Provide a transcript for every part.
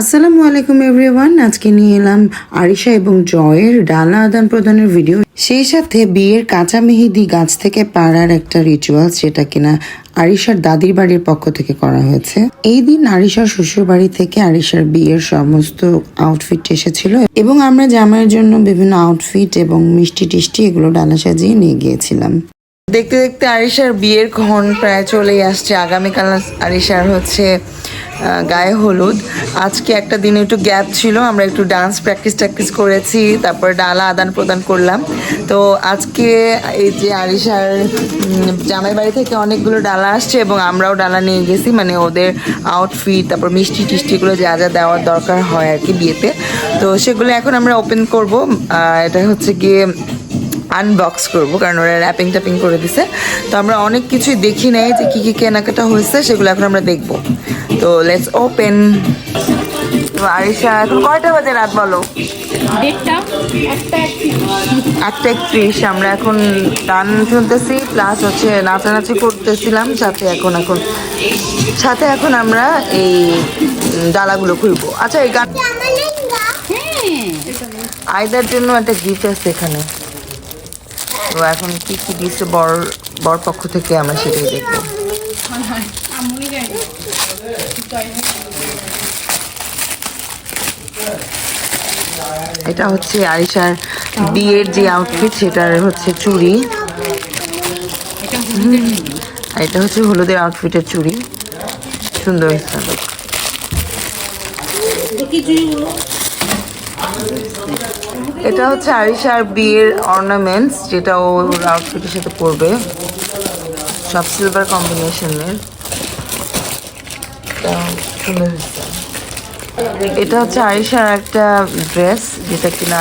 আসসালামু আলাইকুম এভরিওয়ান, আজকে নিয়ে এলাম আরিশা এবং জয়ের ডালা আদান প্রদানের ভিডিও। সেই সাথে বিয়ের কাঁচা মেহেদি গাছ থেকে পাড়ার একটা রিচুয়াল যেটা কিনা আরিশার দাদির বাড়ির পক্ষ থেকে করা হয়েছে। এই দিন আরিশার শ্বশুর বাড়ি থেকে আরিশার বিয়ের সমস্ত আউটফিট এসেছিল এবং আমরা জামাইয়ের জন্য বিভিন্ন আউটফিট এবং মিষ্টি টিষ্টি এগুলো ডালা সাজিয়ে নিয়ে গিয়েছিলাম। দেখতে দেখতে আরিশার বিয়ের ক্ষণ প্রায় চলেই আসছে। আগামীকাল আরিশার হচ্ছে গায়ে হলুদ। আজকে একটা দিন একটু গ্যাপ ছিল, আমরা একটু ডান্স প্র্যাকটিস ট্যাকটিস করেছি, তারপর ডালা আদান প্রদান করলাম। তো আজকে এই যে আরিশার জামাই বাড়ি থেকে অনেকগুলো ডালা আসছে এবং আমরাও ডালা নিয়ে গেছি মানে ওদের আউটফিট তারপর মিষ্টি টিষ্টিগুলো যা যা দেওয়ার দরকার হয় আর কি বিয়েতে। তো সেগুলো এখন আমরা ওপেন করব। এটা হচ্ছে গিয়ে আনবক্স করব কারণ ওরা র্যাপিং ট্যাপিং করে দিছে। তো আমরা অনেক কিছুই দেখি নাই যে কী কী কেনাকাটা হয়েছে সেগুলো এখন আমরা দেখব। তো লেটস ওপেন আরিশা এখন কয়টা বাজে রাত বলো? একটা একত্রিশ। আমরা এখন গান শুনতেছি প্লাস হচ্ছে নাচানাচি করতেছিলাম সাথে এখন এখন সাথে এখন আমরা এই ডালাগুলো খুলবো। আচ্ছা এই গান হ্যাঁ। আয়দার জন্য একটা গিফট আছে এখানে। তো এখন কি কি দিচ্ছে বর বর পক্ষ থেকে আমরা সেটাই দেখব। এটা হচ্ছে আরিশার বিয়ের যে আউটফিট সেটার হচ্ছে চুড়ি। এটা হচ্ছে হলুদের আউটফিটের চুড়ি। সুন্দর চুড়িগুলো এটা হচ্ছে আরিশার বিয়ের অর্নামেন্টস যেটা ও আউটফিটের সাথে পরবে। সব সিলভার কম্বিনেশনের এটা হচ্ছে আরিশার একটা ড্রেস যেটা কিনা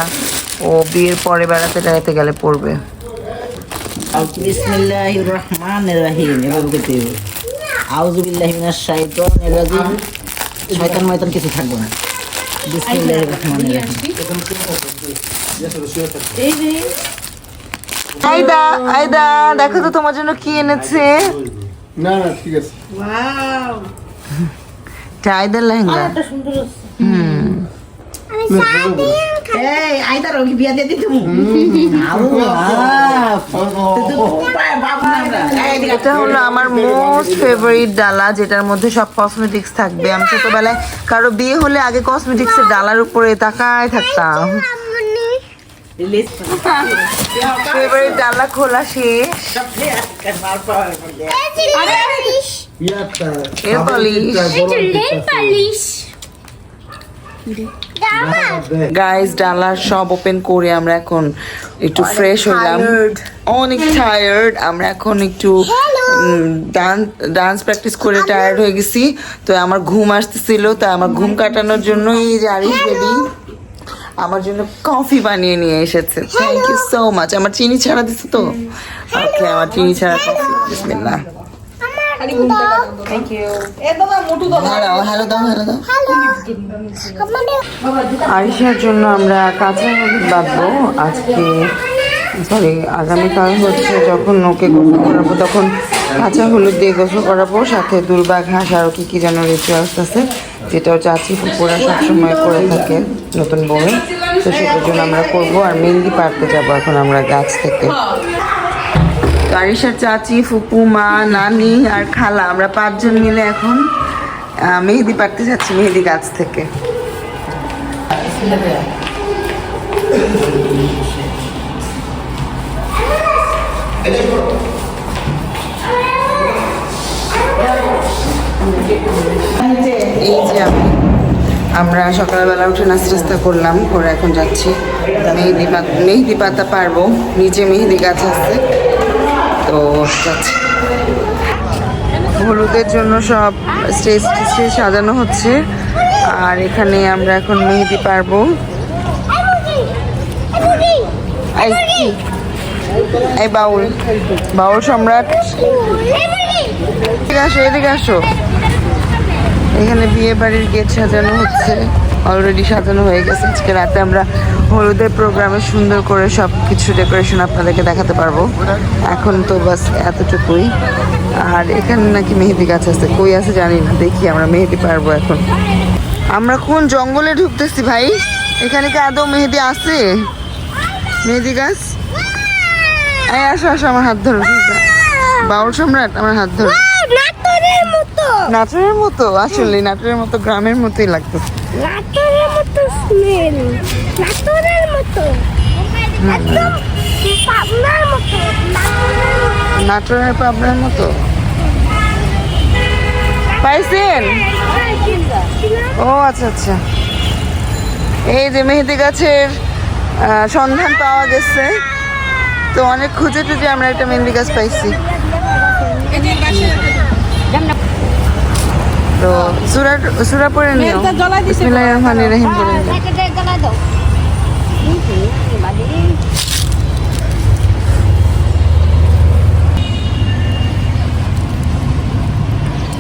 ও বিয়ের পরে বেড়াতে বেড়াতে গেলে পরবে। বিসমিল্লাহির রহমানির রহিম এভাবে করতে হবে। আউযু বিল্লাহি মিনাশ শাইতানির রাজিম। শয়তান, ময়তান কিছু থাকবে না। বিসমিল্লাহির রহমানির রহিম এই যে। আয়দা আয়দা দেখো তো তোমার জন্য কি এনেছে। না না ঠিক আছে। এটা আয়দার লেহেঙ্গা। সুন্দর আছে এই আইদার ওকে বিয়া দিয়ে দিতে মু আউ এটা হলো আমার মোস্ট ফেভারিট ডালা যেটার মধ্যে সব কসমেটিক্স থাকবে। আমি ছোটবেলায় কারও বিয়ে হলে আগে কসমেটিক্সের ডালার উপরে তাকায় থাকতাম। ফেভারিট ডালা খোলা শেষ। এর পলিশ গাইস ডালার সব ওপেন করে আমরা এখন একটু ফ্রেশ হলাম অনেক টায়ার্ড আমরা এখন একটু ডান্স প্র্যাকটিস করে টায়ার্ড হয়ে গেছি। তো আমার ঘুম আসতেছিল তাই আমার ঘুম কাটানোর জন্য এই যে বেবি আমার জন্য কফি বানিয়ে নিয়ে এসেছে। থ্যাংক ইউ সো মাচ আমার চিনি ছাড়া দিচ্ছে তো? ওকে আমার চিনি ছাড়া কফি বিসমিল্লাহ হ্যালো হ্যালো দাও হ্যালো দাও আরিশার জন্য আমরা কাঁচা হলুদ বাঁধবো। আজকে সরি আগামীকাল হচ্ছে যখন ওকে গোসল করাবো তখন কাঁচা হলুদ দিয়ে গোসল করাবো সাথে দুর্বা ঘাস আরও কী কী যেন রিচুয়ালস আছে যেটাও চাচি ফুপুরা সবসময় করে থাকে নতুন বউয়ে তো সেটার জন্য আমরা করব আর মেহেন্দি পাড়তে যাব এখন আমরা গাছ থেকে। তো আরিশার চাচি ফুপু মা নানি আর খালা, আমরা পাঁচজন মিলে এখন মেহেদি পাড়তে যাচ্ছি মেহেদি গাছ থেকে। এই যে আমি, আমরা সকালবেলা উঠে নাস্তা টাস্তা করলাম, করে এখন যাচ্ছি। মেহেদি পাতা মেহেদি পাতা পারব, নিচে মেহেদি গাছ আছে। তো যাচ্ছি হলুদের জন্য সব স্টেজ স্টেজ সাজানো হচ্ছে। আর এখানে আমরা এখন মেহেদি পারব? এই বাউল। বাউল সম্রাট। এদিকে আসো এদিকে আসো। এখানে বিয়ে বাড়ির গেট সাজানো হচ্ছে। অলরেডি সাজানো হয়ে গেছে। আজকে রাতে আমরা হলুদের প্রোগ্রামে সুন্দর করে সব কিছু ডেকোরেশন আপনাদেরকে দেখাতে পারব। এখন তো বাস এতটুকুই। আর এখানে নাকি মেহেদি গাছ আছে। কই আছে জানি না। দেখি আমরা মেহেদি পারব এখন। আমরা কোন জঙ্গলে ঢুকতেছি ভাই? এখানে কি আদৌ মেহেদি আছে? মেহেদি গাছ? আসো আসো, আমার হাত ধরো। বাউল সম্রাট, আমার হাত ধরো। মতো? নাটোরের মতো আসলে নাটোরের মতো গ্রামের মতোই লাগতো। নাটরের মতো স্মেল নাটরের মতো। একদম পাবনার মতো নাটোরের পাবনার মতো। পাইছেন? ও আচ্ছা আচ্ছা। এই যে মেহেদি গাছের সন্ধান পাওয়া গেছে। তো অনেক খুঁজে টুজে আমরা একটা মেহেদি গাছ পাইছি। তো সুরা সুরা পরে নিও। বিসমিল্লাহির রহমানির রহিম পরে নিও।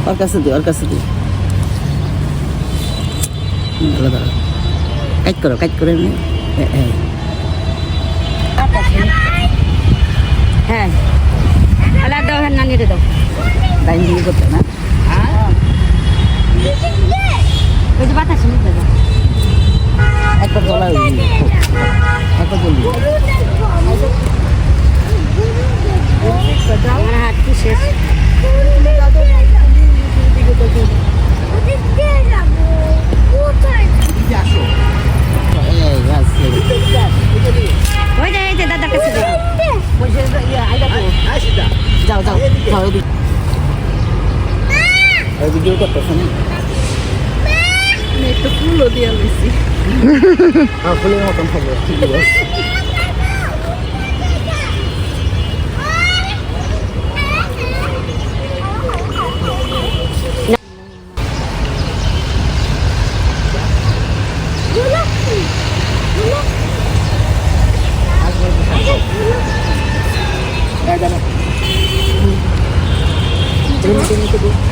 ওর কাছে দি ওর কাছে দি হুম, ভালো দাঁড়া কাজ করো কাজ করে নে হ্যাঁ। আলাদা দাও হ্যাঁ নানিয়ে দাও। দিয়ে করতে না? ওই যে বাতাস নিতে দাও। একবার গলা একবার বলবি আমার হাত কি শেষ? ওই যে যে দাদার কাছে দাও। যাও যাও যাও ওই ভিডিও করতেছে না। হ্যাঁ, ফুলের মতন থাকবে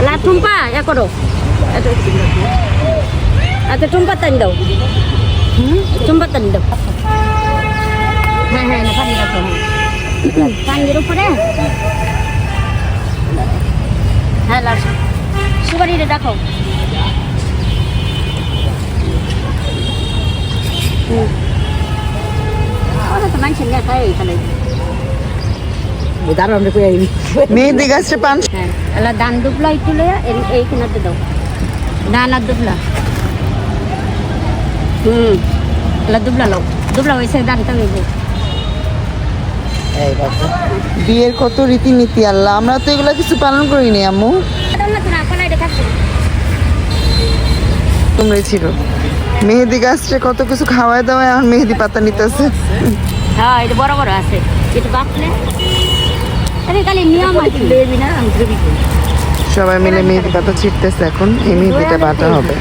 না, টুম্পা এ করো। আচ্ছা টুম্পা তান দাও। টুম্পা তান দাও। হ্যাঁ হ্যাঁ পানি রাখো। পানির উপরে? হ্যাঁ লাস সুপারিটা দেখো। ওরা তো মানুষের খায় এখানে। কই আইবি মেহেদি পান। হ্যাঁ এলা ধান দুবলা একটু লইয়া এই- এইখানেতে দাও। আর দুবলা। হুম এলা দুবলা লও। দুবলা হয়েছে ধানটা লইব বিয়ের কত রীতিনীতি আল্লাহ। আমরা তো এগুলো কিছু পালন করিনি আম্মু। তোমরা ছিল। মেহেদি গাছটা কত কিছু খাওয়াই দাওয়া এখন মেহেদি পাতা নিতেছে। হ্যাঁ এটা বড় বড় আছে। এটা বাতলে সবাই মিলে মেহেদি পাতা ছিটতেছে এখন এই মেহেদিটা বাটা হবে।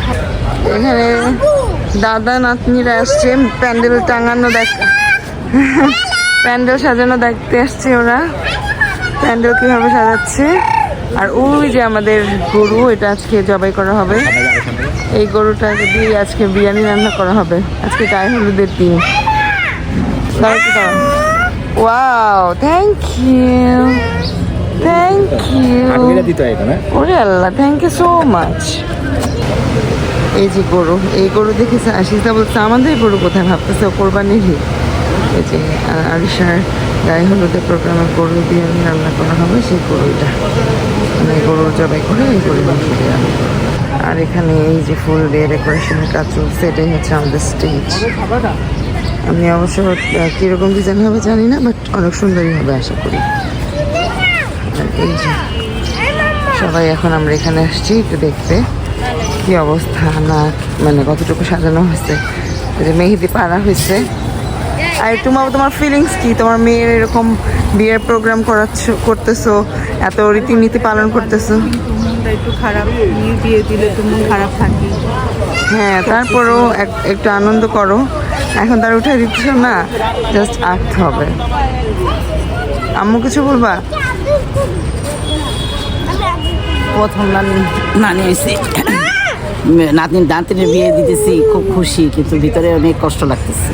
এখানে দাদা নাতনিরা আসছে প্যান্ডেল টাঙানো দেখ প্যান্ডেল সাজানো দেখতে আসছে ওরা। প্যান্ডেল কীভাবে সাজাচ্ছে। আর ওই যে আমাদের গরু এটা আজকে জবাই করা হবে। এই গরুটা দিয়ে আজকে বিরিয়ানি রান্না করা হবে। আজকে গায়ে হলুদের দিন। Wow thank you thank you ওরে Allah thank you so much এই যে গরু এই গরু দেখেছে আশিসা বলছে আমাদের গরু কোথায়? ভাবতেছে ও কোরবানিরই এই যে আ- আরিশার গায়ে হলুদের প্রোগ্রামে গরু দিয়ে রান্না করা হবে সেই গরুটা। মানে গরু জবাই করে এই গরু মাংস দেওয়া। আর এখানে এই যে ফুল দিয়ে ডেকোরেশনের কাজ চলছে এটাই হচ্ছে আমাদের স্টেজ আমি অবশ্য কীরকম ডিজাইন হবে জানি না বাট অনেক সুন্দরই হবে, আশা করি। সবাই এখন আমরা এখানে আসছি, একটু দেখতে। কি অবস্থা, না মানে কতটুকু সাজানো হয়েছে? যে মেহেদি পাড়া হয়েছে। আর তোমার তোমার ফিলিংস কি? তোমার মেয়ের এরকম বিয়ের প্রোগ্রাম করাচ্ছ, করতেছো, এত রীতিনীতি পালন করতেছো? একটু খারাপ বিয়ে দিলে তো খারাপ থাকে হ্যাঁ তারপরও এক- একটু আনন্দ করো। এখন তার উঠে দিচ্ছ না জাস্ট আঁকতে হবে। আম্মু কিছু বলবা? প্রথম নানি হয়েছে নাতনি নাতনির বিয়ে দিতেছি খুব খুশি কিন্তু ভিতরে অনেক কষ্ট লাগতেছে।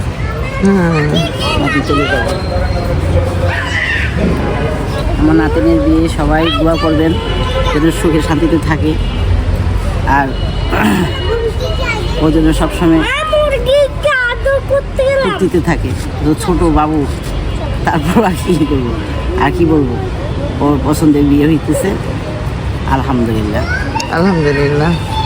আমার নাতনির বিয়ে সবাই দোয়া করবেন যেন সুখে শান্তিতে থাকে। আর ওই জন্য সবসময় ফুর্তিতে থাকে। তো ছোট বাবু তারপর আর কি করব? আর কি বলব? ওর পছন্দের বিয়ে হইতেছে। আলহামদুলিল্লাহ। আলহামদুলিল্লাহ।